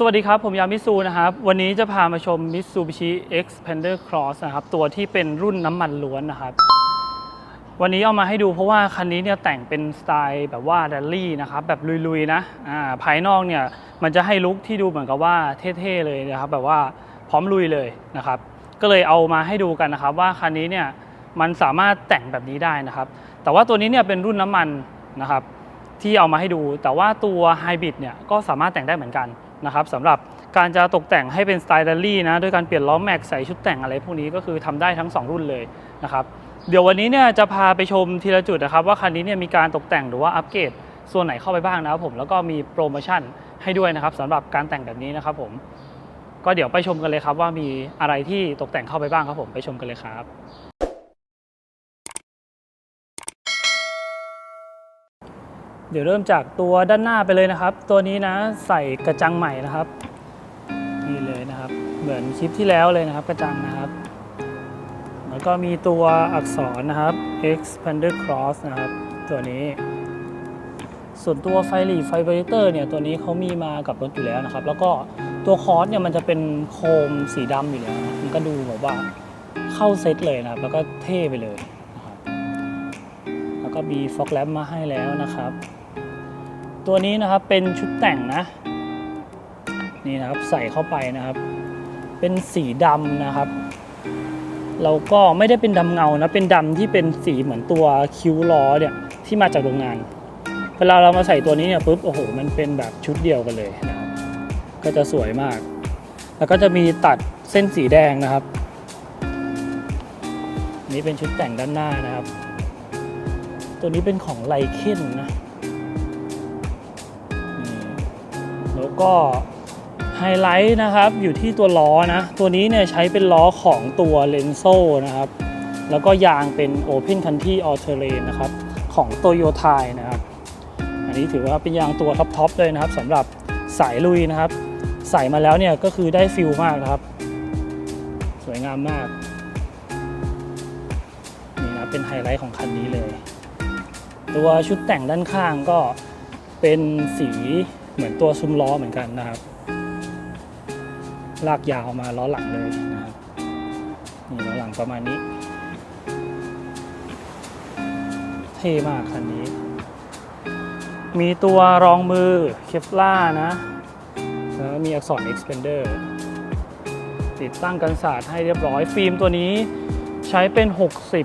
สวัสดีครับ ผมยามิซูนะครับ วันนี้จะพามาชม Mitsubishi Xpander Cross นะครับ ตัวที่เป็นรุ่นน้ำมันล้วนนะครับ วันนี้เอามาให้ดูเพราะว่าคันนี้เนี่ยแต่งเป็นสไตล์แบบว่าแรลลี่นะครับ แบบลุยๆนะอ่าภายนอกเนี่ยมันจะให้ลุคที่ดูเหมือนกับว่าเท่ๆเลยนะครับ แบบว่าพร้อมลุยเลยนะครับ ก็เลยเอามาให้ดูกันนะครับ ว่าคันนี้เนี่ยมันสามารถแต่งแบบนี้ได้นะครับ แต่ว่าตัวนี้เนี่ยเป็นรุ่นน้ำมันนะครับ ที่เอามาให้ดู แต่ว่าตัวไฮบริดเนี่ยก็สามารถแต่งได้เหมือนกัน นะครับสำหรับการจะตกแต่งให้เป็นสไตล์แรลลี่นะด้วยการเปลี่ยนล้อแม็กใส่ชุดแต่งอะไรพวกนี้ก็คือทำได้ทั้ง 2 รุ่นเลยนะครับเดี๋ยววันนี้เนี่ยจะพาไปชมทีละจุดนะครับว่าคันนี้เนี่ยมีการตกแต่งหรือว่าอัปเกรดส่วนไหนเข้าไปบ้างนะครับผมแล้วก็มีโปรโมชั่นให้ด้วยนะครับสำหรับการแต่งแบบนี้นะครับผมก็เดี๋ยวไปชมกันเลยครับว่ามีอะไรที่ตกแต่งเข้าไปบ้างครับผมไปชมกันเลยครับ เดี๋ยวเริ่มจากตัวด้านหน้าไปเลยนะครับ ตัวนี้นะใส่กระจังใหม่นะครับนี่เลยนะครับ เหมือนคลิปที่แล้วเลยนะครับ กระจังนะครับ แล้วก็มีตัวอักษรนะครับ expander Cross นะครับ ตัวนี้ ส่วนตัวไฟหลีไฟเบรเตอร์เนี่ยตัวนี้เขามีมากับรถอยู่แล้วนะครับ แล้วก็ตัวคอร์สเนี่ยมันจะเป็นโคมสีดำอยู่แล้วนะมันก็ดูแบบว่าเข้าเซตเลยนะครับ แล้วก็เท่ไปเลยนะครับแล้วก็มีฟอกแลมมาให้แล้วนะครับ ตัวนี้นะครับเป็นชุดแต่งนะ นี่นะครับใส่เข้าไปนะครับ เป็นสีดำนะครับเราก็ไม่ได้เป็นดำเงานะเป็นดำที่เป็นสีเหมือนตัวคิ้วล้อเนี่ยที่มาจากโรงงาน เวลาเรามาใส่ตัวนี้เนี่ยปุ๊บโอ้โหมันเป็นแบบชุดเดียวกันเลยนะครับก็จะสวยมาก แล้วก็จะมีตัดเส้นสีแดงนะครับ นี่เป็นชุดแต่งด้านหน้านะครับ ตัวนี้เป็นของไลเคนนะ ก็ไฮไลท์นะครับอยู่ที่ตัวล้อนะ ตัวนี้เนี่ยใช้เป็นล้อของตัวเลนโซนะครับ แล้วก็ยางเป็น Open Country All Terrain นะครับ ของ Toyota นะครับ อันนี้ถือว่าเป็นยางตัวท็อปๆเลยนะครับสำหรับสายลุยนะครับ ใส่มาแล้วเนี่ยก็คือได้ฟิลมากนะครับ สวยงามมาก นี่นะเป็นไฮไลท์ของคันนี้เลย ตัวชุดแต่งด้านข้างก็เป็นสี เหมือนตัวซุ้มล้อเหมือนกันนะครับ ลากยาวมาล้อหลังเลยนะครับนี่ล้อหลังประมาณนี้ เท่มากคันนี้ มีตัวรองมือเคฟล่านะแล้วมีอักษร Expander ติดตั้งกันศาสตร์ให้เรียบร้อย ฟิล์มตัวนี้ใช้เป็น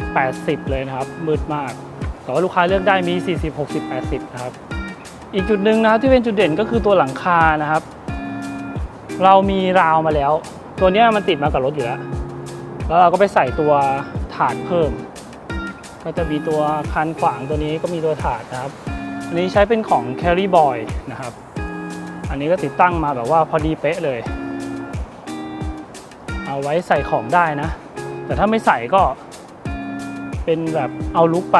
60-80 เลยนะครับ มืดมาก แต่ว่าลูกค้าเลือกได้มี 40 60 80 นะครับ อีกจุดหนึ่งนะครับที่เป็นจุดเด่นก็คือตัวหลังคานะครับ เรามีราวมาแล้ว ตัวนี้มันติดมากับรถอยู่แล้วแล้วเราก็ไปใส่ตัวถาดเพิ่ม ก็จะมีตัวคันขวางตัวนี้ก็มีตัวถาดนะครับ อันนี้ใช้เป็นของ Carry Boy นะครับ อันนี้ก็ติดตั้งมาแบบว่าพอดีเป๊ะเลย เอาไว้ใส่ของได้นะ แต่ถ้าไม่ใส่ก็เป็นแบบเอาลุกไป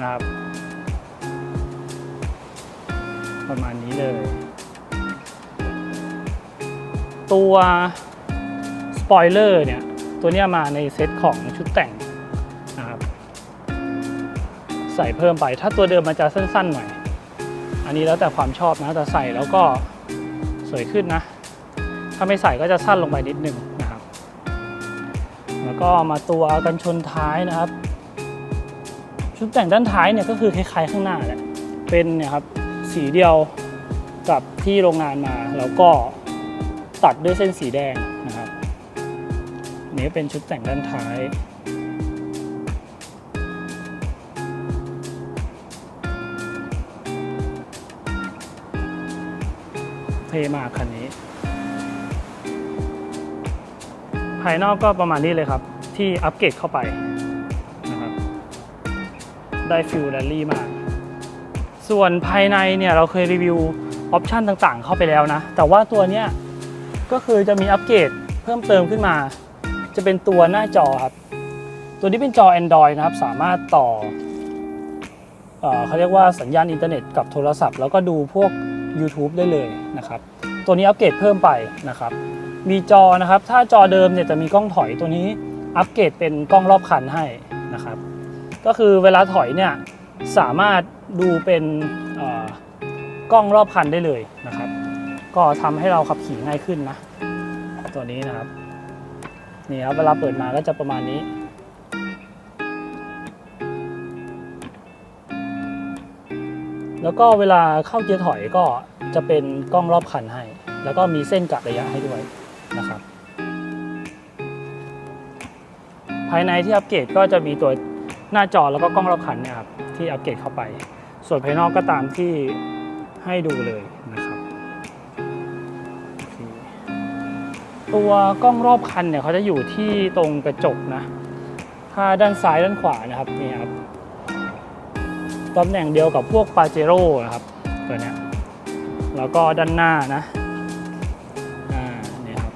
นะครับ ประมาณนี้เลย ตัวสปอยเลอร์เนี่ย ตัวนี้มาในเซตของชุดแต่งนะครับใส่เพิ่มไป ถ้าตัวเดิมมันจะสั้นๆหน่อย อันนี้แล้วแต่ความชอบนะ แต่ใส่แล้วก็สวยขึ้นนะ ถ้าไม่ใส่ก็จะสั้นลงไปนิดนึงนะครับ แล้วก็มาตัวกันชนท้ายนะครับ ชุดแต่งด้านท้ายเนี่ยก็คือคล้ายๆข้างหน้าแหละ เป็นเนี่ยครับ สีเดียวกับที่โรงงานมา แล้วก็ตัดด้วยเส้นสีแดงนะครับนนี้เป็นชุดแต่งด้านท้ายเท่มากคันนี้ ภายนอกก็ประมาณนี้เลยครับ ที่อัปเกรดเข้าไปนะครับ ได้ฟิลแรลลี่มาก ส่วนภายในเนี่ยเราเคยรีวิวออปชันต่างๆ เข้าไปแล้วนะ แต่ว่าตัวเนี้ยก็คือจะมีอัปเกรดเพิ่มเติมขึ้นมา จะเป็นตัวหน้าจอครับ ตัวนี้เป็นจอ Android นะครับ สามารถต่อเออเขาเรียกว่าสัญญาณอินเทอร์เน็ตกับโทรศัพท์ แล้วก็ดูพวก YouTube ได้เลยนะครับ ตัวนี้อัปเกรดเพิ่มไปนะครับ มีจอนะครับ ถ้าจอเดิมเนี่ยจะมีกล้องถอยตัวนี้อัปเกรดเป็นกล้องรอบคันให้นะครับ ก็คือเวลาถอยเนี่ย สามารถดูเป็นกล้องรอบคันได้เลยนะครับกก็ทำให้เราขับขี่ง่ายขึ้นนะ ตัวนี้นะครับ นี่ครับเวลาเปิดมาก็จะประมาณนี้ แล้วก็เวลาเข้าเกียร์ถอยก็จะเป็นกล้องรอบคันให้ แล้วก็มีเส้นกะระยะให้ด้วยนะครับภายในที่อัปเกรดก็จะมีตัวหน้าจอแล้วก็กล้องรอบคันเนี่ยครับ ที่อัปเกรดเข้าไป ส่วนภายนอกก็ตามที่ให้ดูเลยนะครับ ตัวกล้องรอบคันเนี่ยเขาจะอยู่ที่ตรงกระจกนะ ถ้าด้านซ้ายด้านขวานะครับนี่ครับตำแหน่งเดียวกับพวกปาเจโร่นะครับตัวเนี้ยแล้วก็ด้านหน้านะอ่าเนี่ยครับ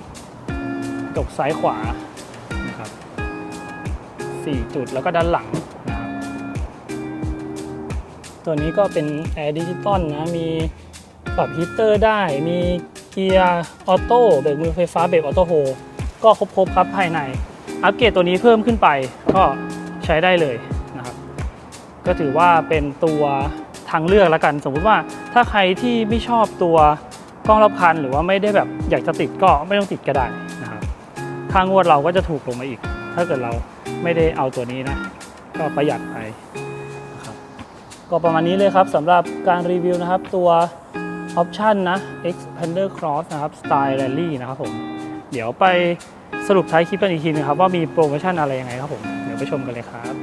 กระจกซ้ายขวานะครับสี่จุดแล้วก็ด้านหลัง ตัวนี้ก็เป็นแอร์ดิจิตอลนะมีปรับฮีตเตอร์ได้มีเกียร์ออโต้เบรกมือไฟฟ้าเบรกออโต้โฮก็ครบๆครับภายใน อัปเกรดตัวนี้เพิ่มขึ้นไปก็ใช้ได้เลยนะครับ ก็ถือว่าเป็นตัวทางเลือกล้วกัน สมมุติว่าถ้าใครที่ไม่ชอบตัวกล้องรอบคัน หรือว่าไม่ได้แบบอยากจะติดก็ไม่ต้องติดก็ได้นะครับค่างวดเราก็จะถูกลงมาอีก ถ้าเกิดเราไม่ได้เอาตัวนี้นะ ก็ประหยัดไป ก็ประมาณนี้เลยครับสำหรับการรีวิวนะครับตัวออปชันนะ Expander Cross นะครับ Style Rally นะครับผม เดี๋ยวไปสรุปท้ายคลิปกันอีกทีนะครับ ว่ามีโปรโมชั่นอะไรยังไงครับผม เดี๋ยวไปชมกันเลยครับ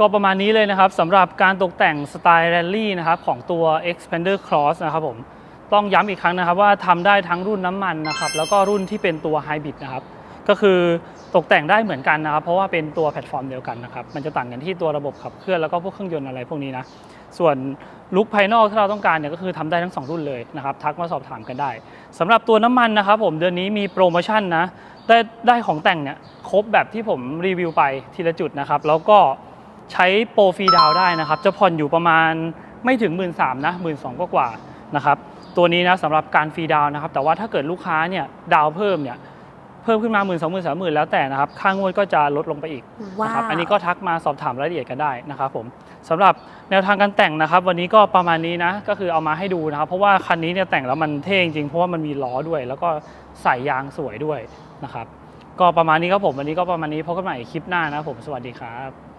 ก็ประมาณนี้เลยนะครับสำหรับการตกแต่งสไตล์แรลลี่นะครับของตัว Expander Cross นะครับผมต้องย้ำอีกครั้งนะครับว่าทำได้ทั้งรุ่นน้ำมันนะครับแล้วก็รุ่นที่เป็นตัวไฮบริดนะครับก็คือ ตกแต่งได้เหมือนกันนะครับ เพราะว่าเป็นตัวแพลตฟอร์มเดียวกันนะครับ มันจะต่างกันที่ตัวระบบขับเคลื่อนแล้วก็พวกเครื่องยนต์อะไรพวกนี้นะ ส่วนลุคภายนอกที่เราต้องการเนี่ยก็คือทำได้ทั้งสองรุ่นเลยนะครับ ทักมาสอบถามกันได้สำหรับตัวน้ำมันนะครับผมเดือนนี้มีโปรโมชั่นนะ ได้ได้ของแต่งเนี่ยครบแบบที่ผมรีวิวไปทีละจุดนะครับ แล้วก็ใช้โปรฟรีดาวได้นะครับ จะผ่อนอยู่ประมาณไม่ถึง 1 3ื่นนะหมื่นสองกว่านะครับ ตัวนี้นะสำหรับการฟรีดาวนะครับ แต่ว่าถ้าเกิดลูกค้าเนี่ยดาวเพิ่มเนี่ย เพิ่มขึ้นมาหมื่นสองหมื่นสามหมื่นแล้วแต่นะครับ ค่างวดก็จะลดลงไปอีกว้านะครับวอันนี้ก็ทักมาสอบถามรายละเอียดกันได้นะครับผมสำหรับแนวทางการแต่งนะครับ วันนี้ก็ประมาณนี้นะก็คือเอามาให้ดูนะครับ เพราะว่าคันนี้เนี่ยแต่งแล้วมันเท่จริงๆเพราะว่ามันมีล้อด้วย แล้วก็ใส่ยางสวยด้วยนะครับ ก็ประมาณนี้ครับผมวันนี้ก็ประมาณนี้พบกันใหม่คลิปหน้านะครับผมสวัสดีครับ